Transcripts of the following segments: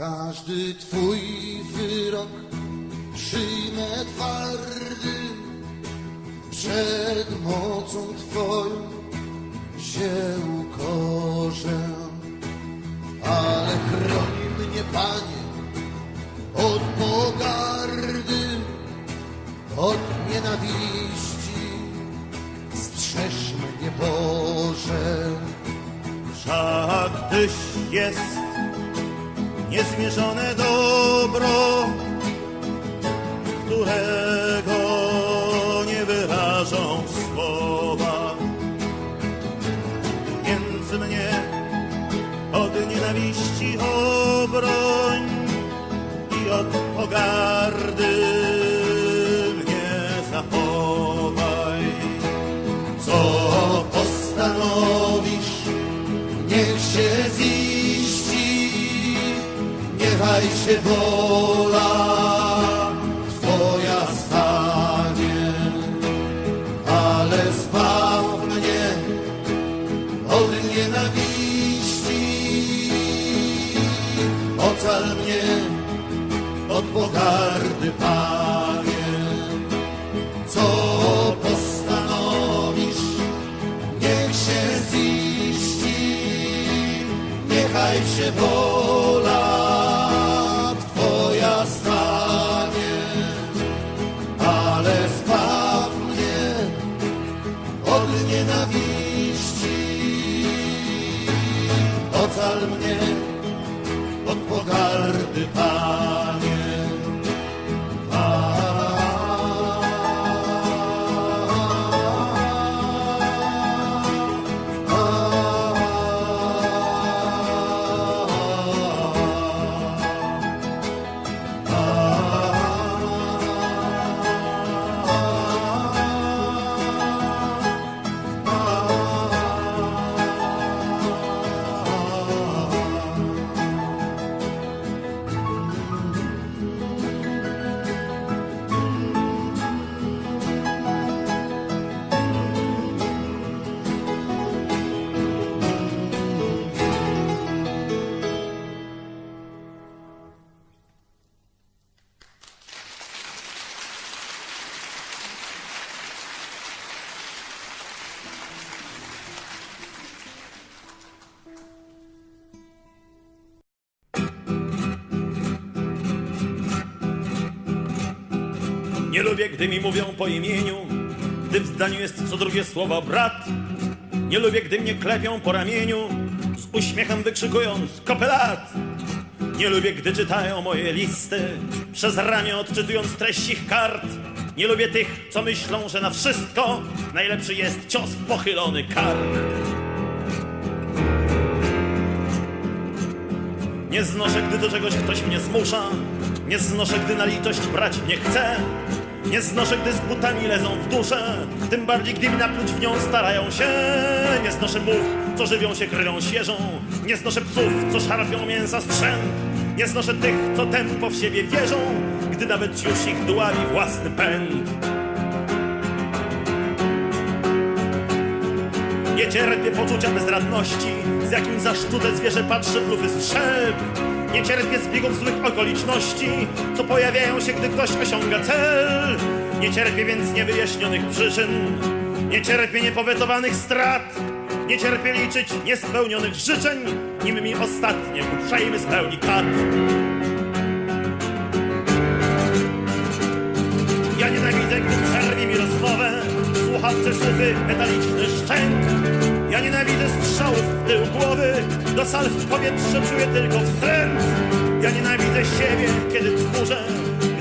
Każdy twój wyrok przyjmę twardy, przed mocą twoją się ukorzę. Ale chroni mnie, Panie, od pogardy, od nienawiści, strzeż mnie, Boże. Wszak Tyś jest niezmierzone dobro, którego nie wyrażą słowa. Więc mnie od nienawiści obroń i od pogardy się wola Twoja stanie, ale zbaw mnie od nienawiści, ocal mnie od pogardy, Panie. Co postanowisz, niech się ziści, niechaj się wola Nie lubię, gdy mi mówią po imieniu, gdy w zdaniu jest co drugie słowo brat. Nie lubię, gdy mnie klepią po ramieniu, z uśmiechem wykrzykując kopelat. Nie lubię, gdy czytają moje listy, przez ramię odczytując treść ich kart. Nie lubię tych, co myślą, że na wszystko najlepszy jest cios pochylony kark. Nie znoszę, gdy do czegoś ktoś mnie zmusza. Nie znoszę, gdy na litość brać nie chce. Nie znoszę, gdy z butami lezą w duszę. Tym bardziej, gdy mi napluć w nią starają się. Nie znoszę much, co żywią się krwią świeżą. Nie znoszę psów, co szarpią mięsa strzęp. Nie znoszę tych, co tempo w siebie wierzą, gdy nawet już ich dławi własny pęd. Nie cierpię poczucia bezradności, z jakim zaszczute zwierzę patrzy w lufy. Nie cierpię zbiegów złych okoliczności, co pojawiają się, gdy ktoś osiąga cel. Nie cierpię więc niewyjaśnionych przyczyn, nie cierpię niepowetowanych strat. Nie cierpię liczyć niespełnionych życzeń, nim mi ostatnie uprzejmy spełni kat. Ja nienawidzę, gdy przerwie mi rozmowę słuchawce słuchy metaliczny szczęk. Do sal w powietrze czuję tylko wstręt. Ja nienawidzę siebie, kiedy tchórzę,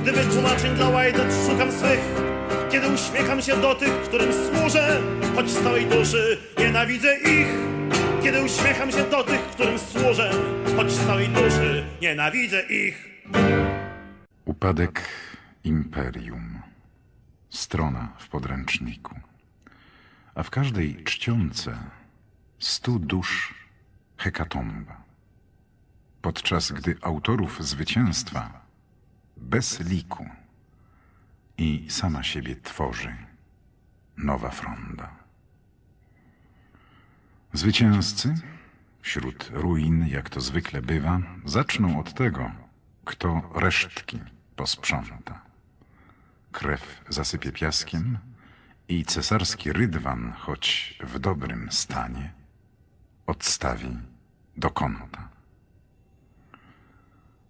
gdy wytłumaczeń dla łajdat szukam swych. Kiedy uśmiecham się do tych, którym służę, choć z całej duszy nienawidzę ich. Kiedy uśmiecham się do tych, którym służę, choć z całej duszy nienawidzę ich. Upadek imperium. Strona w podręczniku. A w każdej czcionce stu dusz hekatomba. Podczas gdy autorów zwycięstwa bez liku i sama siebie tworzy nowa fronda. Zwycięzcy Wśród ruin, jak to zwykle bywa, zaczną od tego, kto resztki posprząta. Krew zasypie piaskiem i cesarski rydwan, choć w dobrym stanie, odstawi do kąta.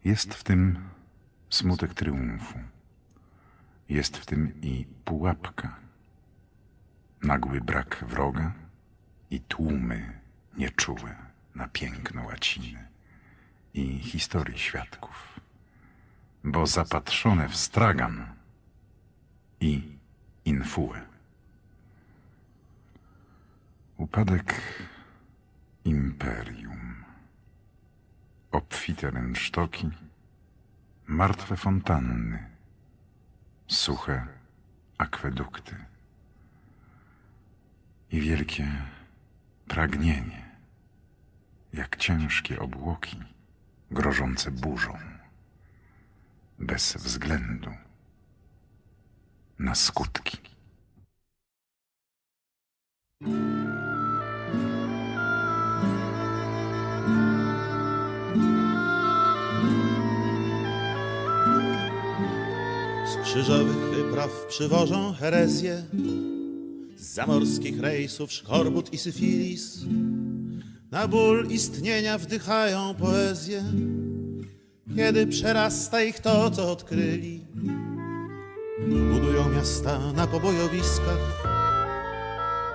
Jest w tym smutek triumfu. Jest w tym i pułapka. Nagły brak wroga i tłumy nieczułe na piękno łaciny i historii świadków. Bo zapatrzone w stragan i infułę. Upadek imperium. Obfite rynsztoki, martwe fontanny, suche akwedukty i wielkie pragnienie, jak ciężkie obłoki grożące burzą, bez względu na skutki. Krzyżowych wypraw przywożą herezję, z zamorskich rejsów szkorbut i syfilis. Na ból istnienia wdychają poezję, kiedy przerasta ich to, co odkryli. Budują miasta na pobojowiskach,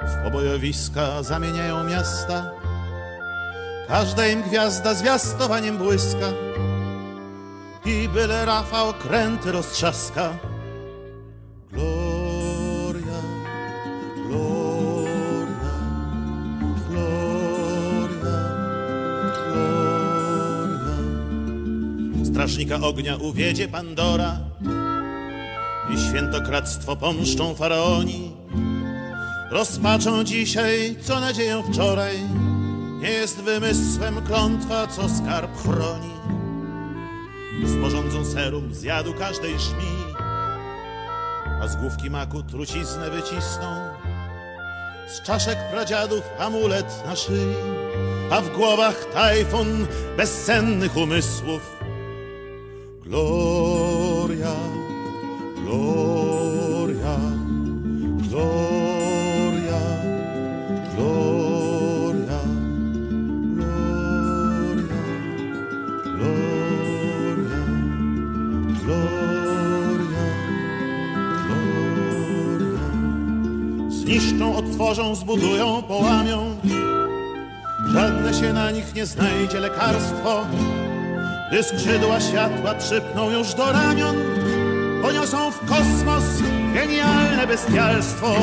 w pobojowiska zamieniają miasta. Każda im gwiazda zwiastowaniem błyska i byle Rafał kręty roztrzaska. Gloria, gloria, gloria, gloria. Strażnika ognia uwiedzie Pandora i świętokradztwo pomszczą faraoni. Rozpaczą dzisiaj, co nadzieją wczoraj. Nie jest wymysłem klątwa, co skarb chroni. Sporządzą serum z jadu każdej żmi, a z główki maku truciznę wycisną. Z czaszek pradziadów amulet na szyi, a w głowach tajfun bezsennych umysłów. Gloria, Zniszczą, odtworzą, zbudują, połamią. Żadne się na nich nie znajdzie lekarstwo. Gdy skrzydła światła przypną już do ramion, poniosą w kosmos genialne bestialstwo.